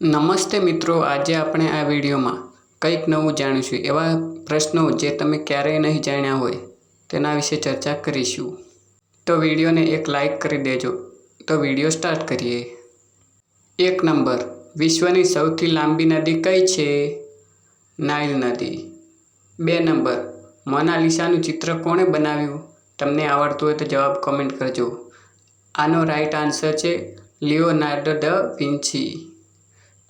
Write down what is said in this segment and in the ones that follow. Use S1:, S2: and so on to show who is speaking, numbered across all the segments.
S1: નમસ્તે મિત્રો, આજે આપણે આ વિડીયોમાં કંઈક નવું જાણીશું. એવા પ્રશ્નો જે તમે ક્યારેય નહીં જાણ્યા હોય, તેના વિશે ચર્ચા કરીશું. તો વિડીયોને એક લાઈક કરી દેજો. તો વીડિયો સ્ટાર્ટ કરીએ. એક નંબર. વિશ્વની સૌથી લાંબી નદી કઈ છે? નાઇલ નદી. બે નંબર. મોનાલિસાનું ચિત્ર કોણે બનાવ્યું? તમને આવડતું હોય તો જવાબ કોમેન્ટ કરજો. આનો રાઈટ આન્સર છે લિયોનાર્ડો ધ વિન્સી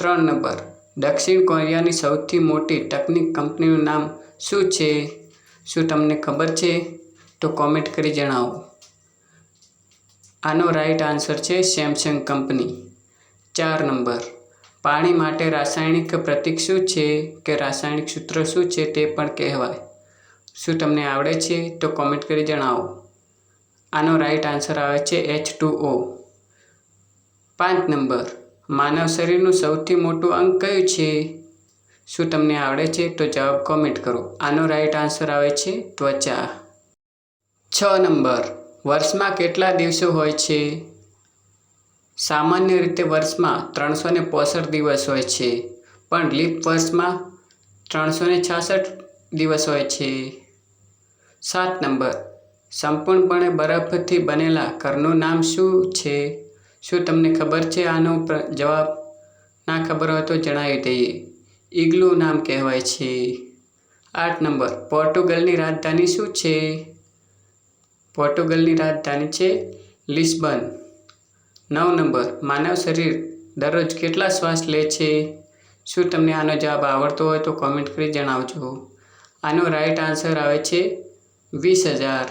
S1: ત્રણ નંબર. દક્ષિણ કોરિયાની સૌથી મોટી ટેકનિક કંપનીનું નામ શું છે? શું તમને ખબર છે? તો કોમેન્ટ કરી જણાવો. આનો રાઈટ આન્સર છે સેમસંગ કંપની. ચાર નંબર. પાણી માટે રાસાયણિક પ્રતીક શું છે કે રાસાયણિક સૂત્ર શું છે તે પણ કહેવાય. શું તમને આવડે છે? તો કોમેન્ટ કરી જણાવો. આનો રાઈટ આન્સર આવે છે એચ ટુ ઓ પાંચ નંબર. માનવ શરીરનું સૌથી મોટું અંગ કયું છે? શું તમને આવડે છે? તો જવાબ કોમેન્ટ કરો. આનો રાઈટ આન્સર આવે છે ત્વચા. છ નંબર. વર્ષમાં કેટલા દિવસો હોય છે? સામાન્ય રીતે વર્ષમાં ત્રણસો ને પોસઠ દિવસ હોય છે. પણ લીપ વર્ષમાં ત્રણસો ને છાસઠ દિવસ હોય છે. સાત નંબર. સંપૂર્ણપણે બરફથી બનેલા ઘરનું નામ શું છે? શું તમને ખબર છે? આનો જવાબ? ના ખબર હોય તો જણાવી દઈએ. ઇગ્લુ નામ કહેવાય છે. આઠ નંબર. પોર્ટુગલની રાજધાની શું છે? પોર્ટુગલની રાજધાની છે લિસ્બન. નવ નંબર. માનવ શરીર દરરોજ કેટલા શ્વાસ લે છે? શું તમને આનો જવાબ આવડતો હોય તો કોમેન્ટ કરી જણાવજો. આનો રાઈટ આન્સર આવે છે વીસ હજાર.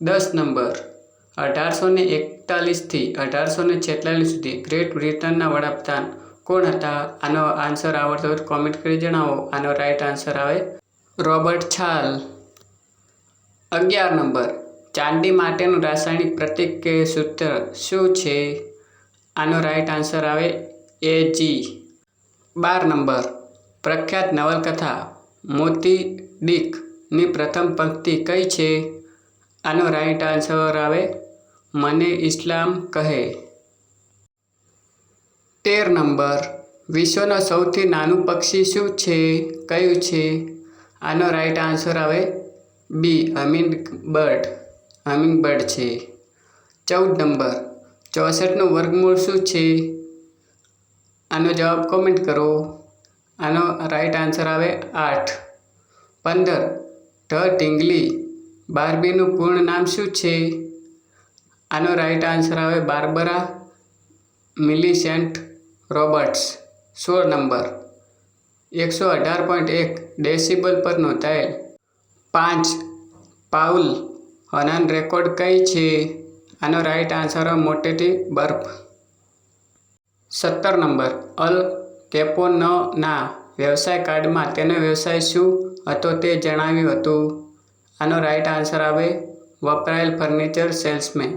S1: દસ નંબર. અઢારસો ને એકતાલીસથી અઢારસો ને છેતાલીસ સુધી ગ્રેટ બ્રિટનના વડાપ્રધાન કોણ હતા? આનો આન્સર આવડતો હોય કોમેન્ટ કરી જણાવો. આનો રાઈટ આન્સર આવે રોબર્ટ છાલ. અગિયાર નંબર. ચાંદી માટેનું રાસાયણિક પ્રતિક કે સૂત્ર શું છે? આનો રાઈટ આન્સર આવે એ જી બાર નંબર. પ્રખ્યાત નવલકથા મોતી ડીકની પ્રથમ પંક્તિ કઈ છે? આનો રાઈટ આન્સર આવે, મને ઇસ્લામ કહે. તેર નંબર, વિશ્વનું સૌથી નાનું પક્ષી શું છે? કયું છે? આનો રાઈટ આન્સર આવે, B hummingbird hummingbird છે. ચૌદ નંબર, ચોસઠનું વર્ગમૂળ શું છે? આનો જવાબ કોમેન્ટ કરો. આનો રાઈટ આન્સર આવે, આઠ. પંદર, ઢ ઢીંગલી બાર્બીનું પૂર્ણ નામ શું છે? આનો રાઈટ આન્સર આવે બાર્બરા મિલિસેન્ટ રોબર્ટ્સ. સોળ નંબર. એકસો અઢાર પોઈન્ટ એક ડેસિબલ પર નોંધાયેલ. પાંચ. પાઉલ હનાન રેકોર્ડ કઈ છે? આનો રાઈટ આન્સર મોટેથી બર્ફ. સત્તર નંબર. અલ કેપોનના વ્યવસાય કાર્ડમાં તેનો વ્યવસાય શું હતો તે જણાવ્યું હતું. આનો રાઈટ આન્સર આવે, વપરાયેલ ફર્નિચર સેલ્સમેન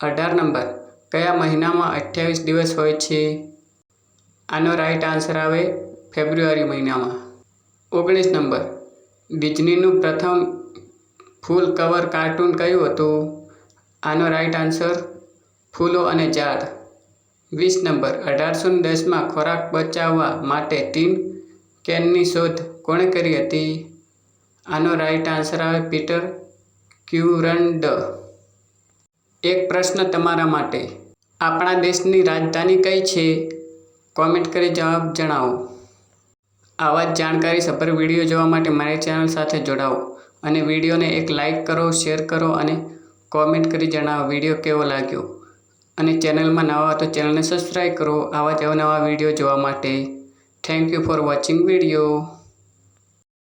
S1: અઢાર નંબર કયા મહિનામાં અઠ્યાવીસ દિવસ હોય છે? આનો રાઈટ આન્સર આવે, ફેબ્રુઆરી મહિનામાં. ઓગણીસ નંબર ડિઝનીનું પ્રથમ ફૂલ કવર કાર્ટૂન કયું હતું? આનો રાઈટ આન્સર ફૂલો અને ઝાડ વીસ નંબર અઢારસો દસમાં ખોરાક બચાવવા માટે ટીન કેનની શોધ કોણે કરી હતી? આનો રાઈટ આન્સર આવે પીટર ક્યુરન્ડ એક પ્રશ્ન તમારા માટે. આપણા દેશની રાજધાની કઈ છે? કોમેન્ટ કરી જવાબ જણાવો. આવા જ જાણકારી સભર વીડિયો જોવા માટે મારી ચેનલ સાથે જોડાઓ અને વિડીયોને એક લાઈક કરો શેર કરો અને કોમેન્ટ કરી જણાવો વીડિયો કેવો લાગ્યો. અને ચેનલમાં નવા હોય તો ચેનલને સબસ્ક્રાઈબ કરો આવા જ અવનવા વીડિયો જોવા માટે. Thank you for watching video